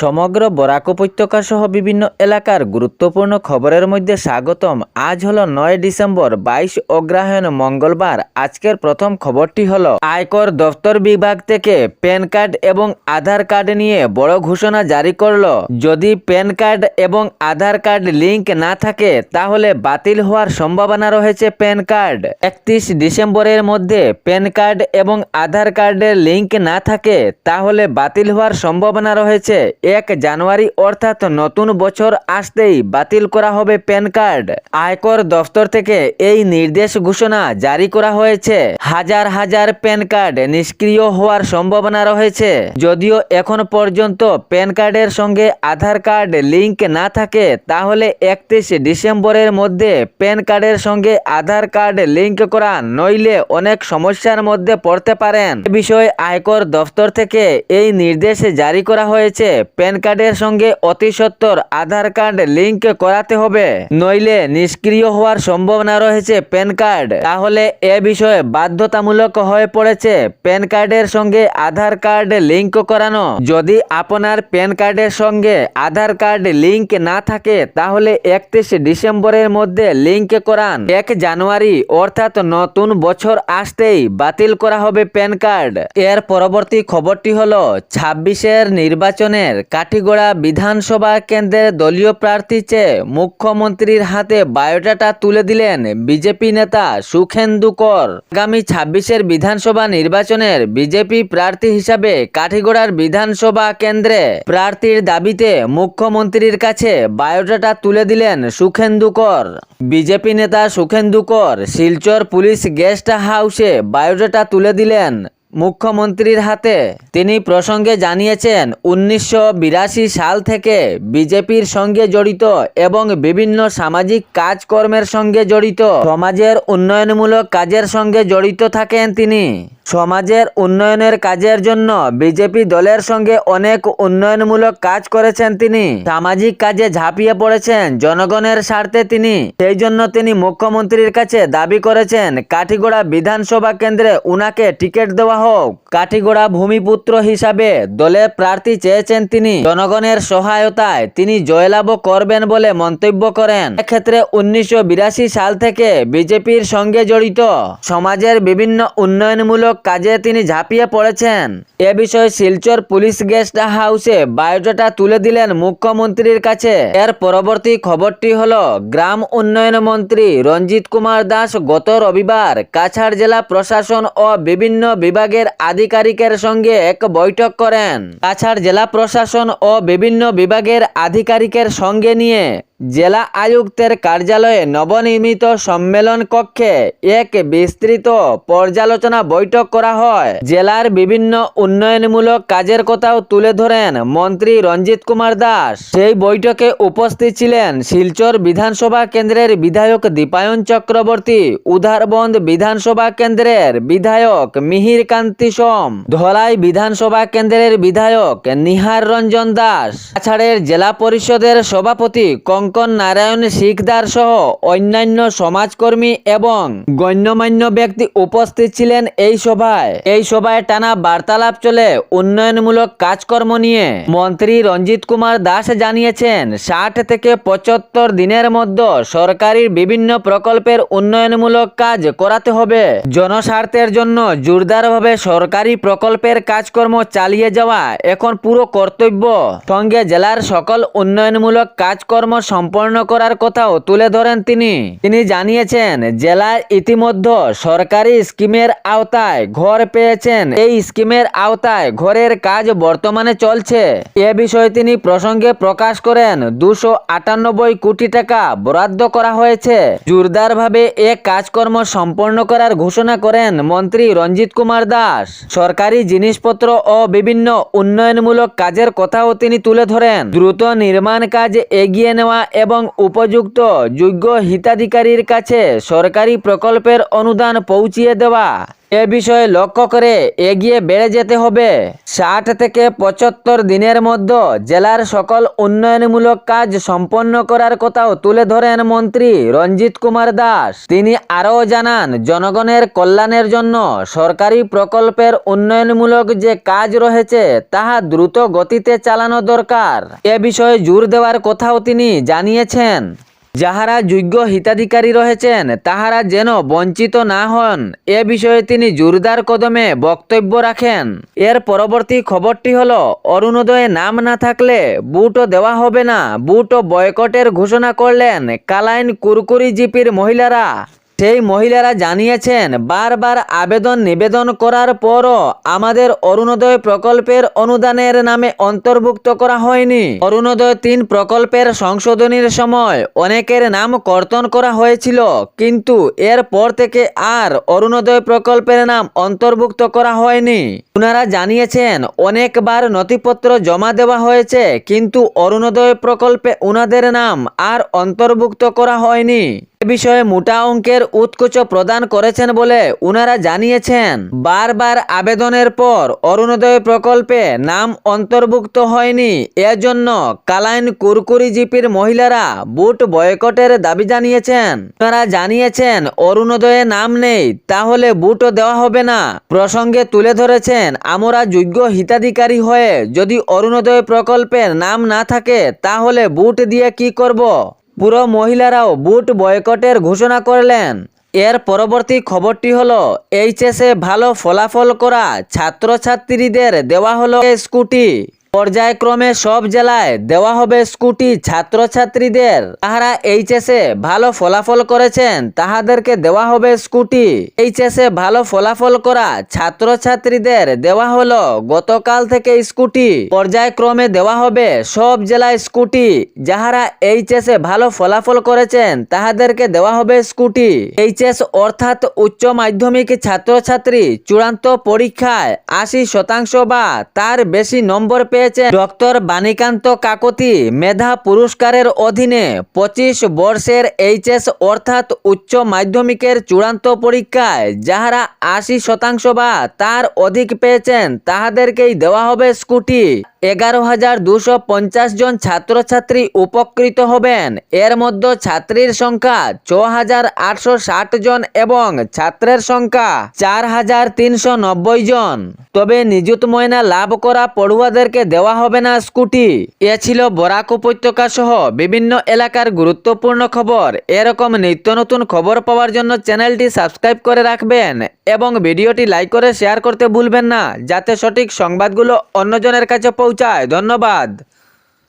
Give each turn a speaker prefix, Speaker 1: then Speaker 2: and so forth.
Speaker 1: সমগ্র বরাক উপত্যকা সহ বিভিন্ন এলাকার গুরুত্বপূর্ণ খবরের মধ্যে স্বাগতম। আজ হলো নয় ডিসেম্বর, বাইশ অগ্রহায়ণ মঙ্গলবার। আজকের প্রথম খবরটি হলো, আয়কর দপ্তর বিভাগ থেকে প্যান কার্ড এবং আধার কার্ড নিয়ে বড় ঘোষণা জারি করল। যদি প্যান কার্ড এবং আধার কার্ড লিংক না থাকে, তাহলে বাতিল হওয়ার সম্ভাবনা রয়েছে প্যান কার্ড। একত্রিশ ডিসেম্বরের মধ্যে প্যান কার্ড এবং আধার কার্ডের লিংক না থাকে, তাহলে বাতিল হওয়ার সম্ভাবনা রয়েছে। এক জানুয়ারি অর্থাৎ নতুন বছর আসতেই বাতিল করা হবে প্যান কার্ড। আয়কর দফতর থেকে এই নির্দেশ ঘোষণা জারি করা হয়েছে। হাজার হাজার প্যান কার্ড নিষ্ক্রিয় হওয়ার সম্ভাবনা রয়েছে। যদিও এখন পর্যন্ত প্যান কার্ডের সঙ্গে আধার কার্ড লিংক না থাকে, তাহলে একত্রিশ ডিসেম্বরের মধ্যে প্যান কার্ডের সঙ্গে আধার কার্ড লিংক করা নইলে অনেক সমস্যার মধ্যে পড়তে পারেন। এ বিষয়ে আয়কর দফতর থেকে এই নির্দেশ জারি করা হয়েছে। প্যান কার্ডের সঙ্গে অতি সত্বর আধার কার্ড লিংক করাতে হবে। নইলে নিষ্ক্রিয় হওয়ার সম্ভাবনা রয়েছে প্যান কার্ড। তাহলে এ বিষয়ে বাধ্যতামূলক হয়ে পড়েছে প্যান কার্ডের সঙ্গে আধার কার্ড লিংক করানো। যদি আপনার প্যান কার্ডের সঙ্গে আধার কার্ড লিংক না থাকে, তাহলে একত্রিশ ডিসেম্বরের মধ্যে লিংক করান। এক জানুয়ারি, অর্থাৎ নতুন বছর আসতেই বাতিল করা হবে প্যান কার্ড। এর পরবর্তী খবরটি হলো, ছাব্বিশের নির্বাচনের কাঠিগোড়া বিধানসভা কেন্দ্রের দলীয় প্রার্থী চেয়ে মুখ্যমন্ত্রীর হাতে বায়োডাটা তুলে দিলেন বিজেপি নেতা সুখেন্দু কর। আগামী ছাব্বিশের বিধানসভা নির্বাচনের বিজেপি প্রার্থী হিসাবে কাঠিগোড়ার বিধানসভা কেন্দ্রে প্রার্থীর দাবিতে মুখ্যমন্ত্রীর কাছে বায়োডাটা তুলে দিলেন সুখেন্দু কর। বিজেপি নেতা সুখেন্দু কর শিলচর পুলিশ গেস্ট হাউসে বায়োডাটা তুলে দিলেন মুখ্যমন্ত্রীর হাতে। তিনি প্রসঙ্গে জানিয়েছেন, উনিশশো বিরাশি সাল থেকে বিজেপির সঙ্গে জড়িত এবং বিভিন্ন সামাজিক কাজকর্মের সঙ্গে জড়িত, সমাজের উন্নয়নমূলক কাজের সঙ্গে জড়িত থাকেন তিনি। সমাজের উন্নয়নের কাজের জন্য বিজেপি দলের সঙ্গে অনেক উন্নয়নমূলক কাজ করেছেন তিনি। সামাজিক কাজে ঝাঁপিয়ে পড়েছেন জনগণের স্বার্থে তিনি। সেই জন্য তিনি মুখ্যমন্ত্রীর কাছে দাবি করেছেন, কাঠিগোড়া বিধানসভা কেন্দ্রে উনাকে টিকিট দেওয়া হোক। কাঠিগোড়া ভূমিপুত্র হিসাবে দলে প্রার্থী চেয়েছেন তিনি। জনগণের সহায়তায় তিনি জয়লাভ করবেন বলে মন্তব্য করেন। এক্ষেত্রে উনিশশো সাল থেকে বিজেপির সঙ্গে জড়িত। সমাজের বিভিন্ন উন্নয়নমূলক কাজে তিনি ঝাঁপিয়ে পড়েছেন। এ বিষয়ে শিলচর পুলিশ গেস্ট হাউসে বায়োডাটা তুলে দিলেন মুখ্যমন্ত্রীর কাছে। এর পরবর্তী খবরটি হল, গ্রাম উন্নয়ন মন্ত্রী রঞ্জিত কুমার দাস গত রবিবার কাছাড় জেলা প্রশাসন ও বিভিন্ন বিভাগের আধিকারিকের সঙ্গে এক বৈঠক করেন। কাছাড় জেলা প্রশাসন ও বিভিন্ন বিভাগের আধিকারিকের সঙ্গে নিয়ে জেলা আয়ুক্তের কার্যালয়ে নবনির্মিত সম্মেলন কক্ষে এক বিস্তৃত পর্যালোচনা বৈঠক করা হয়। জেলার বিভিন্ন উন্নয়নমূলক কাজের কথাও তুলে ধরেন মন্ত্রী রঞ্জিত কুমার দাস। সেই বৈঠকে উপস্থিত ছিলেন শিলচর বিধানসভা কেন্দ্রের বিধায়ক দীপায়ন চক্রবর্তী উধারবন্দ বিধানসভা কেন্দ্রের বিধায়ক মিহির কান্তি সোম, ধলাই বিধানসভা কেন্দ্রের বিধায়ক নিহার রঞ্জন দাস। কাছাড়ের জেলা পরিষদের সভাপতি কঙ্কন নারায়ণ শিকদার সহ অন্যান্য সমাজকর্মী এবং গণ্যমান্য ব্যক্তি উপস্থিত ছিলেন এই সভায়। এই সভায় টানা বার্তালাপ চলে উন্নয়নমূলক কাজকর্ম নিয়ে। মন্ত্রী রঞ্জিত কুমার দাস জানিয়েছেন, ষাট থেকে পঁচাত্তর দিনের মধ্যে সরকারি বিভিন্ন প্রকল্পের উন্নয়নমূলক কাজ করাতে হবে। জনস্বার্থের জন্য জোরদারভাবে সরকারি প্রকল্পের কাজকর্ম চালিয়ে যাওয়া এখন পুরো কর্তব্য। সঙ্গে জেলার সকল উন্নয়নমূলক কাজকর্ম সম্পন্ন করার কথাও তুলে ধরেন তিনি। তিনি জানিয়েছেন, জেলায় ইতিমধ্যে সরকারি স্কিমের আওতায় ঘর পেয়েছেন। এই স্কিমের আওতায় ঘরের কাজ বর্তমানে চলছে। এ বিষয়ে তিনি প্রসঙ্গে প্রকাশ করেন, দুশো আটানব্বই কোটি টাকা বরাদ্দ করা হয়েছে। জোরদারভাবে এ কাজকর্ম সম্পন্ন করার ঘোষণা করেন মন্ত্রী রঞ্জিত কুমার দাস। সরকারি জিনিসপত্র ও বিভিন্ন উন্নয়নমূলক কাজের কথাও তিনি তুলে ধরেন। দ্রুত নির্মাণ কাজ এগিয়ে নেওয়া এবং উপযুক্ত যোগ্য হিতাধিকারীর কাছে সরকারি প্রকল্পের অনুদান পৌঁছিয়ে দেওয়া। এ বিষয়ে লক্ষ্য করে এগিয়ে বেড়ে যেতে হবে। ষাট থেকে পঁচাত্তর দিনের মধ্যে জেলার সকল উন্নয়নমূলক কাজ সম্পন্ন করার কথাও তুলে ধরেন মন্ত্রী রঞ্জিত কুমার দাস। তিনি আরও জানান, জনগণের কল্যাণের জন্য সরকারি প্রকল্পের উন্নয়নমূলক যে কাজ রয়েছে, তাহা দ্রুত গতিতে চালানো দরকার। এ বিষয়ে জোর দেওয়ার কথাও তিনি জানিয়েছেন। যাহারা যোগ্য হিতাধিকারী রয়েছেন তাহারা যেন বঞ্চিত না হন। এ বিষয়ে তিনি জোরদার কদমে বক্তব্য রাখেন। এর পরবর্তী খবরটি হল, অরুণোদয়ে নাম না থাকলে বুটও দেওয়া হবে না। বুটও বয়কটের ঘোষণা করলেন কালাইন কুরকুরি জিপির মহিলারা। সেই মহিলারা জানিয়েছেন, বারবার আবেদন নিবেদন করার পরও আমাদের অরুণোদয় প্রকল্পের অনুদানের নামে অন্তর্ভুক্ত করা হয়নি। অরুণোদয় তিন প্রকল্পের সংশোধনীর সময় অনেকের নাম কর্তন করা হয়েছিল, কিন্তু এর পর থেকে আর অরুণোদয় প্রকল্পের নাম অন্তর্ভুক্ত করা হয়নি। ওনারা জানিয়েছেন, অনেকবার নথিপত্র জমা দেওয়া হয়েছে, কিন্তু অরুণোদয় প্রকল্পে ওনাদের নাম আর অন্তর্ভুক্ত করা হয়নি। বিষয়ে মোটা অঙ্কের উৎকোচ প্রদান করেছেন বলে উনারা জানিয়েছেন। বারবার আবেদনের পর অরুণোদয় প্রকল্পে নাম অন্তর্ভুক্ত হয়নি। এজন্য কালাইন কুরকুরি জিপির মহিলারা বুট বয়কটের দাবি জানিয়েছেন। ওনারা জানিয়েছেন, অরুণোদয়ে নাম নেই, তাহলে বুটও দেওয়া হবে না। প্রসঙ্গে তুলে ধরেছেন, আমরা যোগ্য হিতাধিকারী হয়ে যদি অরুণোদয় প্রকল্পের নাম না থাকে, তাহলে বুট দিয়ে কি করব? পুরো মহিলারাও বুট বয়কটের ঘোষণা করলেন। এর পরবর্তী খবরটি হলো, এইচএসে ভালো ফলাফল করা ছাত্রছাত্রীদের দেওয়া হলো স্কুটি। পর্যায়ক্রমে সব জেলায় দেওয়া হবে স্কুটি ছাত্রছাত্রীদের। তাহারা এইচএসে ভালো ফলাফল করেছেন, তাহাদেরকে দেওয়া হবে স্কুটি। এইচএসে ভালো ফলাফল করা ছাত্রছাত্রীদের দেওয়া হলো গতকাল থেকে স্কুটি। পর্যায়ক্রমে দেওয়া হবে সব জেলায় স্কুটি। যাহারা এইচএসে ভালো ফলাফল করেছেন, তাহাদেরকে দেওয়া হবে স্কুটি। এইচএস অর্থাৎ উচ্চ মাধ্যমিক ছাত্রছাত্রী চূড়ান্ত পরীক্ষায় আশি শতাংশ বা তার বেশি নম্বর পেয়েছেন ডক্টর বাণীকান্ত কাকতি মেধা পুরস্কারের অধীনে পঁচিশ বর্ষের এইচএস অর্থাৎ উচ্চ মাধ্যমিকের চূড়ান্ত পরীক্ষায় যাহারা আশি শতাংশ বা তার অধিক পেয়েছেন, তাহাদেরকেই দেওয়া হবে স্কুটি। এগারো হাজার দুশো পঞ্চাশ জন ছাত্রছাত্রী উপকৃত হবেন। এর মধ্যে ছাত্রীর সংখ্যা ছ হাজার আটশো ষাট জন এবং ছাত্রের সংখ্যা চার হাজার তিনশো নব্বই জন। তবে নিযুত ময়না লাভ করা পড়ুয়াদেরকে দেওয়া হবে না স্কুটি। এ ছিল বরাক উপত্যকা সহ বিভিন্ন এলাকার গুরুত্বপূর্ণ খবর। এরকম নিত্য নতুন খবর পাওয়ার জন্য চ্যানেলটি সাবস্ক্রাইব করে রাখবেন এবং ভিডিওটি লাইক করে শেয়ার করতে ভুলবেন না, যাতে সঠিক সংবাদগুলো অন্যজনের কাছে পৌঁছায়। ধন্যবাদ।